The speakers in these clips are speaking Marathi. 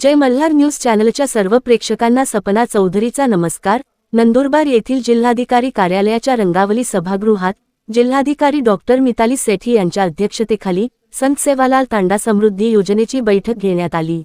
जय मल्हार न्यूज चॅनलच्या सर्व प्रेक्षकांना सपना चौधरीचा नमस्कार. नंदुरबार येथील जिल्हाधिकारी कार्यालयाच्या रंगावली सभागृहात जिल्हाधिकारी डॉक्टर मिताली सेठी यांच्या अध्यक्षतेखाली संत सेवालाल तांडा समृद्धी योजनेची बैठक घेण्यात आली.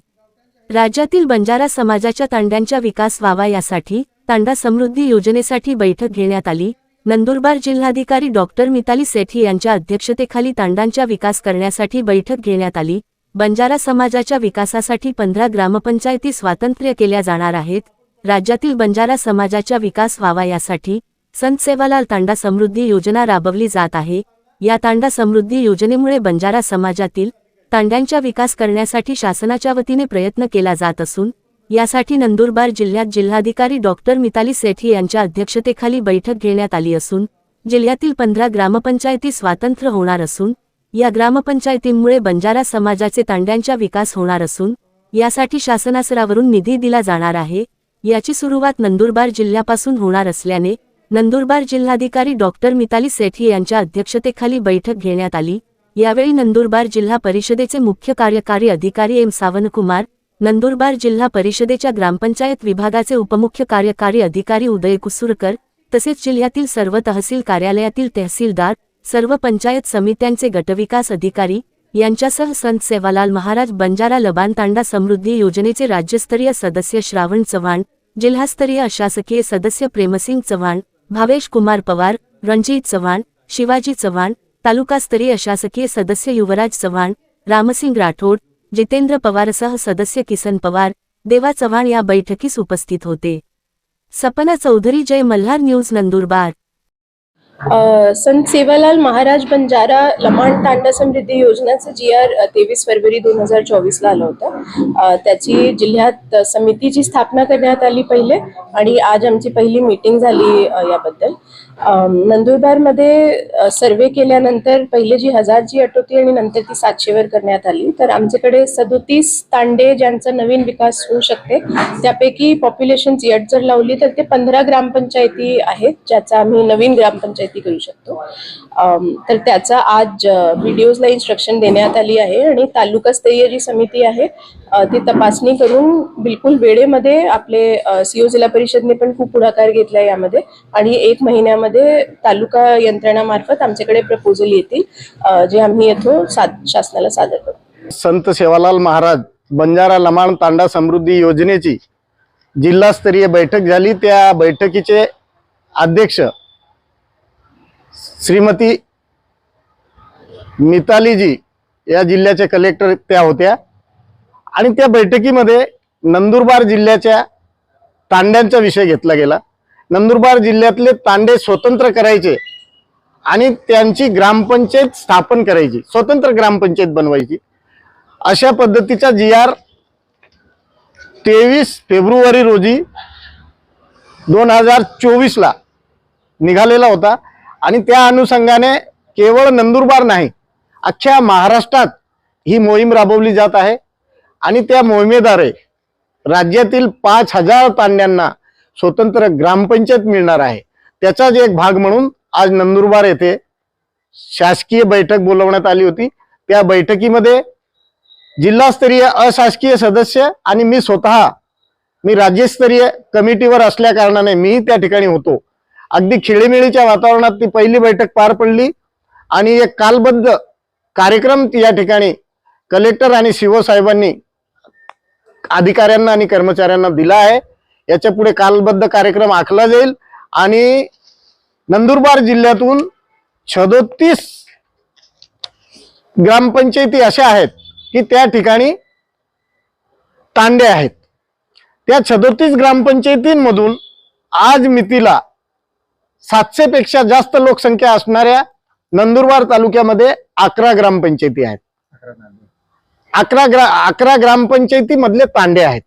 राज्यातील बंजारा समाजाच्या तांड्यांचा विकास व्हावा यासाठी तांडा समृद्धी योजनेसाठी बैठक घेण्यात आली. नंदुरबार जिल्हाधिकारी डॉक्टर मिताली सेठी यांच्या अध्यक्षतेखाली तांडांचा विकास करण्यासाठी बैठक घेण्यात आली. बंजारा समाजाच्या विकासासाठी पंधरा ग्रामपंचायती स्वातंत्र्य केल्या जाणार आहेत. राज्यातील बंजारा समाजाच्या विकास व्हावा यासाठी संत सेवालाल तांडा समृद्धी योजना राबवली जात आहे. या तांडा समृद्धी योजनेमुळे बंजारा समाजातील तांड्यांचा विकास करण्यासाठी शासनाच्या वतीने प्रयत्न केला जात असून यासाठी नंदुरबार जिल्ह्यात जिल्हाधिकारी डॉक्टर मिताली सेठी यांच्या अध्यक्षतेखाली बैठक घेण्यात आली असून जिल्ह्यातील पंधरा ग्रामपंचायती स्वातंत्र्य होणार असून या ग्रामपंचायतींमुळे बंजारा समाजाचे तांड्यांचा विकास होणार असून यासाठी शासनासरावरून निधी दिला जाणार आहे. याची सुरुवात नंदुरबार जिल्ह्यापासून होणार असल्याने नंदुरबार जिल्हाधिकारी डॉक्टर मिताली सेठी यांच्या अध्यक्षतेखाली बैठक घेण्यात आली. यावेळी नंदुरबार जिल्हा परिषदेचे मुख्य कार्यकारी अधिकारी एम सावनकुमार नंदुरबार जिल्हा परिषदेच्या ग्रामपंचायत विभागाचे उपमुख्य कार्यकारी अधिकारी उदय कुसुरकर तसेच जिल्ह्यातील सर्व तहसील कार्यालयातील तहसीलदार सर्व पंचायत समित्यांचे गटविकास अधिकारी यांच्यासह संत सेवालाल महाराज बंजारा लबानतांडा समृद्धी योजनेचे राज्यस्तरीय सदस्य श्रावण चव्हाण जिल्हास्तरीय अशासकीय सदस्य प्रेमसिंग चव्हाण भावेश कुमार पवार रणजित चव्हाण शिवाजी चव्हाण तालुकास्तरीय अशासकीय सदस्य युवराज चव्हाण रामसिंग राठोड जितेंद्र पवारसह सदस्य किसन पवार देवा चव्हाण या बैठकीस उपस्थित होते. सपना चौधरी जय मल्हार न्यूज नंदुरबार. संत सेवालाल महाराज बंजारा लमाण तांडा समृद्धी योजनेचं जी आर तेवीस फरवरी दोन हजार चोवीसला आलं होतं. त्याची जिल्ह्यात समितीची स्थापना करण्यात आली पहिले आणि आज आमची पहिली मीटिंग झाली याबद्दल. नंदुरबारमध्ये सर्वे केल्यानंतर पहिले जी हजारची अट होती आणि नंतर ती सातशेवर करण्यात आली. तर आमच्याकडे सदोतीस तांडे ज्यांचा नवीन विकास होऊ शकते त्यापैकी पॉप्युलेशन ची अट जर लावली तर ते पंधरा ग्रामपंचायती आहेत ज्याचा आम्ही नवीन ग्रामपंचायत करू शकतो. तर त्याचा आज व्हिडिओजला इन्स्ट्रक्शन देण्यात आली आहे आणि तालुकास्तरीय जी समिती आहे ती तपासणी करून बिलकुल वेळेमध्ये आपले सीओ जिल्हा परिषदने पण खूप पुढाकार घेतला यामध्ये आणि एक महिन्यामध्ये तालुका यंत्रणामार्फत आमच्याकडे प्रपोजल येतील जे आम्ही येतो शासनाला सादर करू संत सेवालाल महाराज बंजारा लमाण तांडा समृद्धी योजनेची जिल्हास्तरीय बैठक झाली. त्या बैठकीचे अध्यक्ष श्रीमती मितालीजी या जिल्ह्याचे कलेक्टर त्या होत्या. आणि त्या बैठकीमध्ये नंदुरबार जिल्ह्याच्या तांड्यांचा विषय घेतला गेला. नंदुरबार जिल्ह्यातले तांडे स्वतंत्र करायचे आणि त्यांची ग्रामपंचायत स्थापन करायची स्वतंत्र ग्रामपंचायत बनवायची. अशा पद्धतीचा जी आर तेवीस फेब्रुवारी रोजी दोन हजार चोवीसला निघालेला होता. आणि त्या अनुषंगाने केवळ नंदुरबार नाही अख्ख्या महाराष्ट्रात ही मोहीम राबवली जात आहे. आणि त्या मोहिमेद्वारे राज्यातील पाच हजार तांड्यांना स्वतंत्र ग्रामपंचायत मिळणार आहे. त्याचाच एक भाग म्हणून आज नंदुरबार येथे शासकीय बैठक बोलवण्यात आली होती. त्या बैठकीमध्ये जिल्हास्तरीय अशासकीय सदस्य आणि मी स्वतः मी राज्यस्तरीय कमिटीवर असल्या कारणाने मीही त्या ठिकाणी होतो. अगदी खिळीमिळीच्या वातावरणात ती पहिली बैठक पार पडली. आणि एक कालबद्ध कार्यक्रम या ठिकाणी कलेक्टर आणि सीओ साहेबांनी अधिकाऱ्यांना आणि कर्मचाऱ्यांना दिला आहे. याच्यापुढे कालबद्ध कार्यक्रम आखला जाईल. आणि नंदुरबार जिल्ह्यातून छदोतीस ग्रामपंचायती अशा आहेत की त्या ठिकाणी तांडे आहेत. त्या छदोतीस ग्रामपंचायतींमधून आज मितीला सातशे पेक्षा जास्त लोकसंख्या असणाऱ्या नंदुरबार तालुक्यामध्ये अकरा ग्रामपंचायती आहेत. अकरा ग्रा अकरा ग्रामपंचायती मधले तांडे आहेत.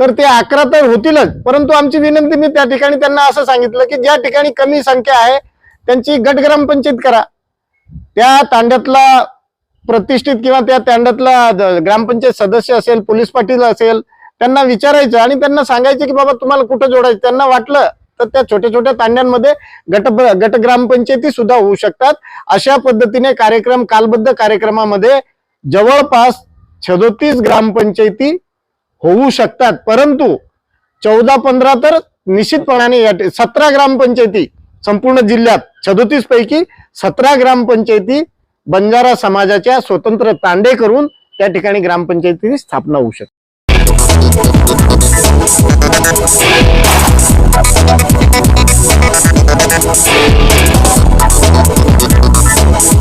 तर ते अकरा तर होतीलच परंतु आमची विनंती मी त्या ठिकाणी त्यांना असं सांगितलं की ज्या ठिकाणी कमी संख्या आहे त्यांची गट ग्रामपंचायत करा. त्या तांड्यातला प्रतिष्ठित किंवा त्या तांड्यातला ग्रामपंचायत सदस्य असेल पोलीस पाटील असेल त्यांना विचारायचं आणि त्यांना सांगायचं की बाबा तुम्हाला कुठं जोडायचं? त्यांना वाटलं तर त्या छोट्या छोट्या तांड्यांमध्ये गट गट ग्रामपंचायती सुद्धा होऊ शकतात. अशा पद्धतीने कार्यक्रम कालबद्ध कार्यक्रमामध्ये जवळपास छदोतीस ग्रामपंचायती होऊ शकतात. परंतु चौदा पंधरा तर निश्चितपणाने या सतरा ग्रामपंचायती संपूर्ण जिल्ह्यात सदोतीस पैकी सतरा ग्रामपंचायती बंजारा समाजाच्या स्वतंत्र तांडे करून त्या ठिकाणी ग्रामपंचायतीची स्थापना होऊ शकते. We'll be.